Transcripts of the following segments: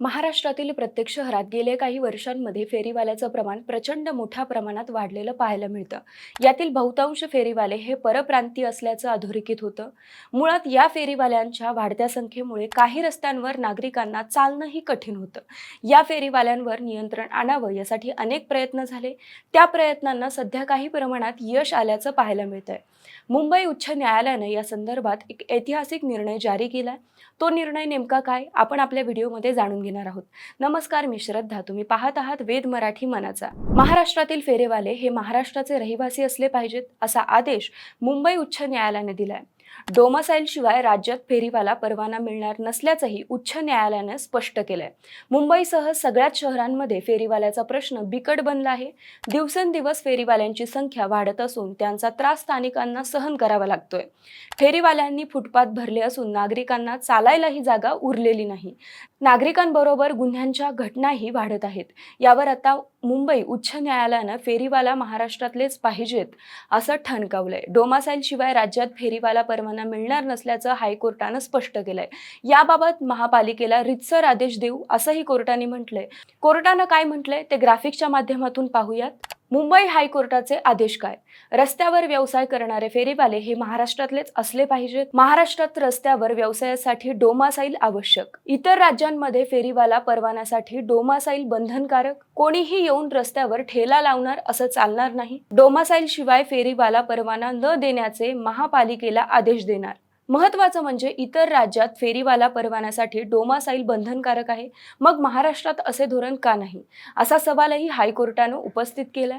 महाराष्ट्रातील प्रत्येक शहरात गेल्या काही वर्षांमध्ये फेरीवाल्याचं प्रमाण प्रचंड मोठ्या प्रमाणात वाढलेलं पाहायला मिळतं. यातील बहुतांश फेरीवाले हे परप्रांतीय असल्याचं अधोरेखित होतं. मुळात या फेरीवाल्यांच्या वाढत्या संख्येमुळे काही रस्त्यांवर नागरिकांना चालणंही कठीण होतं. या फेरीवाल्यांवर नियंत्रण आणावं यासाठी अनेक प्रयत्न झाले. त्या प्रयत्नांना सध्या काही प्रमाणात यश आल्याचं पाहायला मिळतंय. मुंबई उच्च न्यायालयानं या संदर्भात एक ऐतिहासिक निर्णय जारी केलाय. तो निर्णय नेमका काय? आपण आपल्या व्हिडिओमध्ये जाणून घेणार आहोत. नमस्कार मी श्रद्धा. तुम्ही पाहत आहात वेद मराठी मनाचा. महाराष्ट्रातील फेरेवाले हे महाराष्ट्राचे रहिवासी असले पाहिजेत असा आदेश मुंबई उच्च न्यायालयाने दिलाय. डोमासाईल शिवाय राज्यात फेरीवाला परवाना मिळणार नसल्याचंही उच्च न्यायालयानं स्पष्ट केलंय. मुंबईसह सगळ्याच शहरांमध्ये फेरीवाल्याचा प्रश्न बिकट बनला आहे. दिवसेंदिवस फेरीवाल्यांची संख्या वाढत असून त्यांचा त्रास स्थानिकांना सहन करावा लागतोय. फेरीवाल्यांनी फुटपाथ भरले असून नागरिकांना चालायलाही जागा उरलेली नाही. नागरिकांबरोबर गुन्ह्यांच्या घटनाही वाढत आहेत. यावर आता मुंबई उच्च न्यायालयानं फेरीवाला महाराष्ट्रातलेच पाहिजेत असं ठणकावलंय. डोमासाईल शिवाय राज्यात फेरीवाला परवाना मिळणार नसल्याचं हायकोर्टानं स्पष्ट केलंय. याबाबत महापालिकेला रितसर आदेश देऊ असंही कोर्टाने म्हटलंय. कोर्टानं काय म्हटलंय ते ग्राफिक्सच्या माध्यमातून पाहूयात. मुंबई हायकोर्टाचे आदेश काय? रस्त्यावर व्यवसाय करणारे फेरीवाले हे महाराष्ट्रातलेच असले पाहिजेत. महाराष्ट्रात रस्त्यावर व्यवसायासाठी डोमासाईल आवश्यक. इतर राज्यांमध्ये फेरीवाला परवान्यासाठी डोमासाईल बंधनकारक. कोणीही येऊन रस्त्यावर ठेला लावणार असं चालणार नाही. डोमासाईल शिवाय फेरीवाला परवाना न देण्याचे महापालिकेला आदेश देणार. महत्वाचं म्हणजे इतर राज्यात फेरीवाला परवान्यासाठी डोमासाईल बंधनकारक आहे. मग महाराष्ट्रात असे धोरण का नाही? असा सवालही हायकोर्टानं उपस्थित केलाय.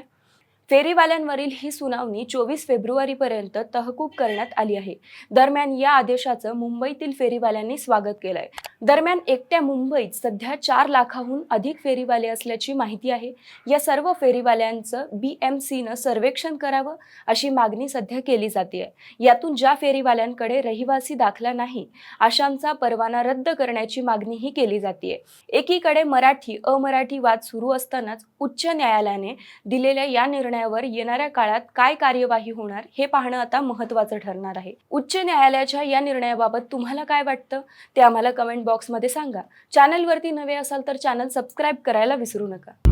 फेरीवाल्यांवरील ही सुनावणी चोवीस फेब्रुवारीपर्यंत तहकूब करण्यात आली आहे. दरम्यान या आदेशाचं मुंबईतील फेरीवाल्यांनी स्वागत केलंय. दरम्यान एकट्या मुंबईत सध्या चार लाखाहून अधिक फेरीवाले असल्याची माहिती आहे. या सर्व फेरीवाल्यांचं बी एम सीनं सर्वेक्षण करावं अशी मागणी सध्या केली जाते यातून ज्या फेरीवाल्यांकडे रहिवासी दाखला नाही अशांचा परवाना रद्द करण्याची मागणीही केली जाते एकीकडे मराठी अमराठी वाद सुरू असतानाच उच्च न्यायालयाने दिलेल्या या निर्णय निर्णयावर येणाऱ्या काळात काय कार्यवाही होणार हे पाहणं आता महत्त्वाचं ठरणार आहे. उच्च न्यायालयाच्या या निर्णयाबाबत तुम्हाला काय वाटतं? ते आम्हाला कमेंट बॉक्समध्ये सांगा. चॅनलवरती नवे असाल तर चॅनल सबस्क्राईब करायला विसरू नका.